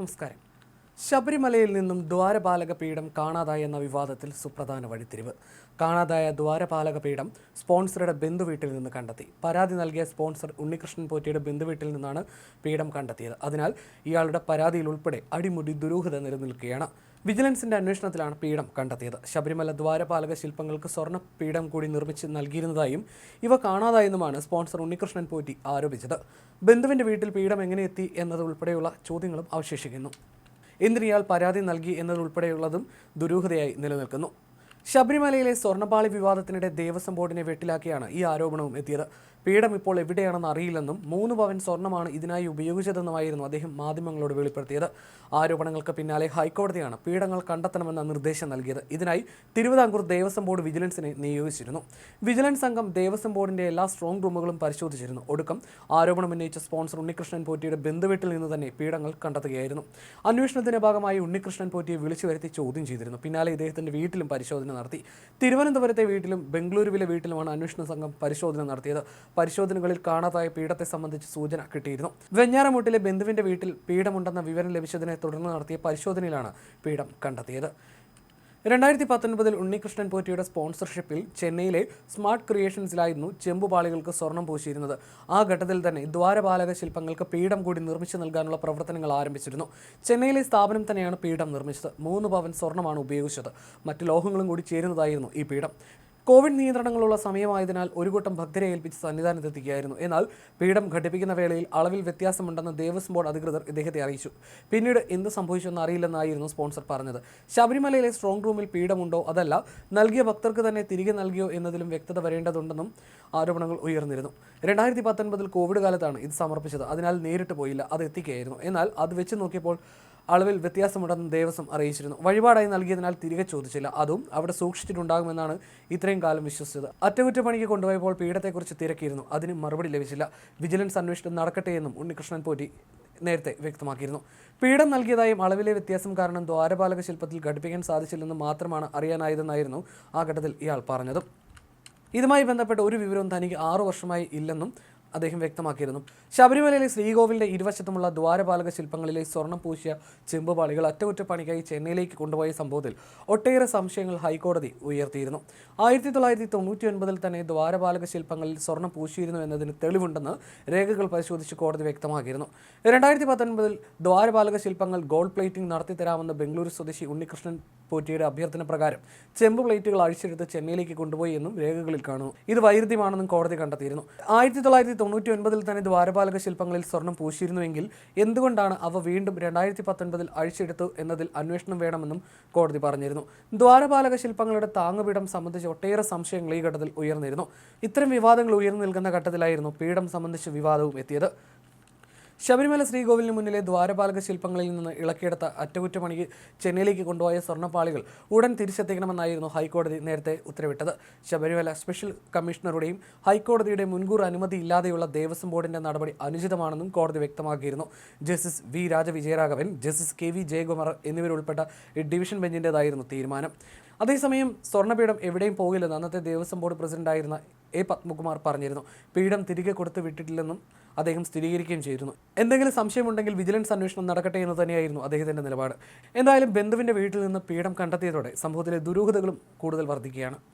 നമസ്കാരം. ശബരിമലയിൽ നിന്നും ദ്വാരപാലക പീഠം കാണാതായ എന്ന വിവാദത്തിൽ സുപ്രധാന വഴിത്തിരിവ്. കാണാതായ ദ്വാരപാലക പീഠം സ്പോൺസറുടെ ബന്ധുവീട്ടിൽ നിന്ന് കണ്ടെത്തി. പരാതി നൽകിയ സ്പോൺസർ ഉണ്ണികൃഷ്ണൻ പോറ്റിയുടെ ബന്ധുവീട്ടിൽ നിന്നാണ് പീഠം കണ്ടെത്തിയത്. അതിനാൽ ഇയാളുടെ പരാതിയിൽ ഉൾപ്പെടെ അടിമുടി ദുരൂഹത നിലനിൽക്കുകയാണ്. വിജിലൻസിന്റെ അന്വേഷണത്തിലാണ് പീഠം കണ്ടെത്തിയത്. ശബരിമല ദ്വാരപാലക ശില്പങ്ങൾക്ക് സ്വർണ പീഠം കൂടി നിർമ്മിച്ച് നൽകിയിരുന്നതായും ഇവ കാണാതായെന്നുമാണ് സ്പോൺസർ ഉണ്ണികൃഷ്ണൻ പോറ്റി ആരോപിച്ചത്. ബന്ധുവിന്റെ വീട്ടിൽ പീഠം എങ്ങനെ എത്തി എന്നത് ഉൾപ്പെടെയുള്ള ചോദ്യങ്ങളും അവശേഷിക്കുന്നു. എന്തിന് പരാതി നൽകി എന്നതുൾപ്പെടെയുള്ളതും ദുരൂഹതയായി നിലനിൽക്കുന്നു. ശബരിമലയിലെ സ്വർണപാളി വിവാദത്തിനിടെ ദേവസ്വം ബോർഡിനെ വെട്ടിലാക്കിയാണ് ഈ ആരോപണവും എത്തിയത്. പീഠം ഇപ്പോൾ എവിടെയാണെന്ന് അറിയില്ലെന്നും മൂന്ന് പവൻ സ്വർണമാണ് ഇതിനായി ഉപയോഗിച്ചതെന്നുമായിരുന്നു അദ്ദേഹം മാധ്യമങ്ങളോട് വെളിപ്പെടുത്തിയത്. ആരോപണങ്ങൾക്ക് പിന്നാലെ ഹൈക്കോടതിയാണ് പീഠങ്ങൾ കണ്ടെത്തണമെന്ന നിർദ്ദേശം നൽകിയത്. ഇതിനായി തിരുവിതാംകൂർ ദേവസ്വം ബോർഡ് വിജിലൻസിനെ നിയോഗിച്ചിരുന്നു. വിജിലൻസ് സംഘം ദേവസ്വം ബോർഡിന്റെ എല്ലാ സ്ട്രോങ് റൂമുകളും പരിശോധിച്ചിരുന്നു. ഒടുക്കം ആരോപണം ഉന്നയിച്ച സ്പോൺസർ ഉണ്ണികൃഷ്ണൻ പോറ്റിയുടെ ബന്ധുവീട്ടിൽ നിന്ന് തന്നെ പീഠങ്ങൾ കണ്ടെത്തുകയായിരുന്നു. അന്വേഷണത്തിന്റെ ഭാഗമായി ഉണ്ണികൃഷ്ണൻ പോറ്റിയെ വിളിച്ചു വരുത്തി ചോദ്യം ചെയ്തിരുന്നു. പിന്നാലെ ഇദ്ദേഹത്തിന്റെ വീട്ടിലും പരിശോധന നടത്തി. തിരുവനന്തപുരത്തെ വീട്ടിലും ബംഗളൂരുവിലെ വീട്ടിലുമാണ് അന്വേഷണ സംഘം പരിശോധന നടത്തിയത്. പരിശോധനകളിൽ കാണാതായ പീഡത്തെ സംബന്ധിച്ച് സൂചന കിട്ടിയിരുന്നു. വെഞ്ഞാറമൂട്ടിലെ ബന്ധുവിന്റെ വീട്ടിൽ പീഠമുണ്ടെന്ന വിവരം ലഭിച്ചതിനെ തുടർന്ന് നടത്തിയ പരിശോധനയിലാണ് പീഠം കണ്ടെത്തിയത്. രണ്ടായിരത്തി പത്തൊൻപതിൽ ഉണ്ണികൃഷ്ണൻ പോറ്റിയുടെ സ്പോൺസർഷിപ്പിൽ ചെന്നൈയിലെ സ്മാർട്ട് ക്രിയേഷൻസിലായിരുന്നു ചെമ്പുപാളികൾക്ക് സ്വർണം പൂശിയിരുന്നത്. ആ ഘട്ടത്തിൽ തന്നെ ദ്വാരപാലക ശില്പങ്ങൾക്ക് പീഠം കൂടി നിർമ്മിച്ചു നൽകാനുള്ള പ്രവർത്തനങ്ങൾ ആരംഭിച്ചിരുന്നു. ചെന്നൈയിലെ സ്ഥാപനം തന്നെയാണ് പീഠം നിർമ്മിച്ചത്. മൂന്ന് പവൻ സ്വർണമാണ് ഉപയോഗിച്ചത്. മറ്റ് ലോഹങ്ങളും കൂടി ചേരുന്നതായിരുന്നു ഈ പീഠം. കോവിഡ് നിയന്ത്രണങ്ങളുള്ള സമയമായതിനാൽ ഒരു കൂട്ടം ഭക്തരെ ഏൽപ്പിച്ച് സന്നിധാനത്തെത്തിക്കുകയായിരുന്നു. എന്നാൽ പീഠം ഘടിപ്പിക്കുന്ന വേളയിൽ അളവിൽ വ്യത്യാസമുണ്ടെന്ന് ദേവസ്വം ബോർഡ് അധികൃതർ ഇദ്ദേഹത്തെ അറിയിച്ചു. പിന്നീട് എന്ത് സംഭവിച്ചെന്ന് അറിയില്ലെന്നായിരുന്നു സ്പോൺസർ പറഞ്ഞത്. ശബരിമലയിലെ സ്ട്രോങ് റൂമിൽ പീഠമുണ്ടോ അതല്ല നൽകിയ ഭക്തർക്ക് തന്നെ തിരികെ നൽകിയോ എന്നതിലും വ്യക്തത വരേണ്ടതുണ്ടെന്നും ആരോപണങ്ങൾ ഉയർന്നിരുന്നു. രണ്ടായിരത്തി പത്തൊൻപതിൽ കോവിഡ് കാലത്താണ് ഇത് സമർപ്പിച്ചത്. അതിനാൽ നേരിട്ട് പോയില്ല അത് എത്തിക്കുകയായിരുന്നു. എന്നാൽ അത് വെച്ച് നോക്കിയപ്പോൾ അളവിൽ വ്യത്യാസമുണ്ടെന്ന് ദേവസ്വം അറിയിച്ചിരുന്നു. വഴിപാടായി നൽകിയതിനാൽ തിരികെ ചോദിച്ചില്ല. അതും അവിടെ സൂക്ഷിച്ചിട്ടുണ്ടാകുമെന്നാണ് ഇത്രയും കാലം വിശ്വസിച്ചത്. അറ്റകുറ്റപ്പണിക്ക് കൊണ്ടുപോയപ്പോൾ പീഠത്തെക്കുറിച്ച് തിരക്കിയിരുന്നു. അതിന് മറുപടി ലഭിച്ചില്ല. വിജിലൻസ് അന്വേഷണം നടക്കട്ടെ എന്നും ഉണ്ണികൃഷ്ണൻ പോറ്റി നേരത്തെ വ്യക്തമാക്കിയിരുന്നു. പീഠം നൽകിയതായും അളവിലെ വ്യത്യാസം കാരണം ദ്വാരപാലക ശില്പത്തിൽ ഘടിപ്പിക്കാൻ സാധിച്ചില്ലെന്ന് മാത്രമാണ് അറിയാനായതെന്നായിരുന്നു ആ ഘട്ടത്തിൽ ഇയാൾ പറഞ്ഞത്. ഇതുമായി ബന്ധപ്പെട്ട ഒരു വിവരവും തനിക്ക് ആറു വർഷമായി ഇല്ലെന്നും അദ്ദേഹം വ്യക്തമാക്കിയിരുന്നു. ശബരിമലയിലെ ശ്രീകോവിലിന്റെ ഇരുവശത്തുമുള്ള ദ്വാരപാലക ശില്പങ്ങളിലെ സ്വർണം പൂശിയ ചെമ്പുപാളികൾ അറ്റകുറ്റപ്പണിക്കായി ചെന്നൈയിലേക്ക് കൊണ്ടുപോയ സംഭവത്തിൽ ഒട്ടേറെ സംശയങ്ങൾ ഹൈക്കോടതി ഉയർത്തിയിരുന്നു. ആയിരത്തി തൊള്ളായിരത്തി തൊണ്ണൂറ്റി ഒൻപതിൽ തന്നെ ദ്വാരപാലക ശില്പങ്ങളിൽ സ്വർണം പൂശിയിരുന്നു എന്നതിന് തെളിവുണ്ടെന്ന് രേഖകൾ പരിശോധിച്ച് കോടതി വ്യക്തമാക്കിയിരുന്നു. രണ്ടായിരത്തി പത്തൊൻപതിൽ ദ്വാരപാലക ശില്പങ്ങൾ ഗോൾഡ് പ്ലേറ്റിംഗ് നടത്തിത്തരാമെന്ന് ബംഗളൂരു സ്വദേശി ഉണ്ണികൃഷ്ണൻ പോറ്റിയുടെ അഭ്യർത്ഥന പ്രകാരം ചെമ്പ് പ്ലേറ്റുകൾ അഴിച്ചെടുത്ത് ചെന്നൈയിലേക്ക് കൊണ്ടുപോയി എന്നും രേഖകളിൽ കാണുന്നു. ഇത് വൈരുദ്ധ്യമാണെന്നും കോടതി കണ്ടെത്തിയിരുന്നു. ആയിരത്തി തൊള്ളായിരത്തി തൊണ്ണൂറ്റി ഒൻപതിൽ തന്നെ ദ്വാരപാലക ശില്പങ്ങളിൽ സ്വർണം പൂശിയിരുന്നുവെങ്കിൽ എന്തുകൊണ്ടാണ് അവ വീണ്ടും രണ്ടായിരത്തി പത്തൊൻപതിൽ അഴിച്ചെടുത്തു എന്നതിൽ അന്വേഷണം വേണമെന്നും കോടതി പറഞ്ഞിരുന്നു. ദ്വാരപാലക ശില്പങ്ങളുടെ താങ്ങുപീഠം സംബന്ധിച്ച് ഒട്ടേറെ സംശയങ്ങൾ ഈ ഘട്ടത്തിൽ ഉയർന്നിരുന്നു. ഇത്തരം വിവാദങ്ങൾ ഉയർന്നു നിൽക്കുന്ന ഘട്ടത്തിലായിരുന്നു പീഠം സംബന്ധിച്ച് വിവാദവും എത്തിയത്. ശബരിമല ശ്രീകോവിലിന് മുന്നിലെ ദ്വാരപാലക ശില്പങ്ങളിൽ നിന്ന് ഇളക്കിയെടുത്ത അറ്റകുറ്റപ്പണിക്ക് ചെന്നൈയിലേക്ക് കൊണ്ടുപോയ സ്വർണപ്പാളികൾ ഉടൻ തിരിച്ചെത്തിക്കണമെന്നായിരുന്നു ഹൈക്കോടതി നേരത്തെ ഉത്തരവിട്ടത്. ശബരിമല സ്പെഷ്യൽ കമ്മീഷണറുടെയും ഹൈക്കോടതിയുടെ മുൻകൂർ അനുമതി ഇല്ലാതെയുള്ള ദേവസ്വം ബോർഡിന്റെ നടപടി അനുചിതമാണെന്നും കോടതി വ്യക്തമാക്കിയിരുന്നു. Justice V Rajavijayaraghavan justice K V Jayakumar എന്നിവരുൾപ്പെട്ട division ബെഞ്ചിന്റെതായിരുന്നു തീരുമാനം. അതേസമയം സ്വർണപീഠം എവിടെയും പോകില്ലെന്ന് അന്നത്തെ ദേവസ്വം ബോർഡ് പ്രസിഡന്റായിരുന്ന എ പത്മകുമാർ പറഞ്ഞിരുന്നു. പീഠം തിരികെ കൊടുത്തു വിട്ടിട്ടില്ലെന്നും അദ്ദേഹം സ്ഥിരീകരിക്കുകയും ചെയ്തിരുന്നു. എന്തെങ്കിലും സംശയമുണ്ടെങ്കിൽ വിജിലൻസ് അന്വേഷണം നടക്കട്ടെ എന്ന് തന്നെയായിരുന്നു അദ്ദേഹത്തിന്റെ നിലപാട്. എന്തായാലും ബന്ധുവിന്റെ വീട്ടിൽ നിന്ന് പീഠം കണ്ടെത്തിയതോടെ സംഭവത്തിലെ ദുരൂഹതകളും കൂടുതൽ വർദ്ധിക്കുകയാണ്.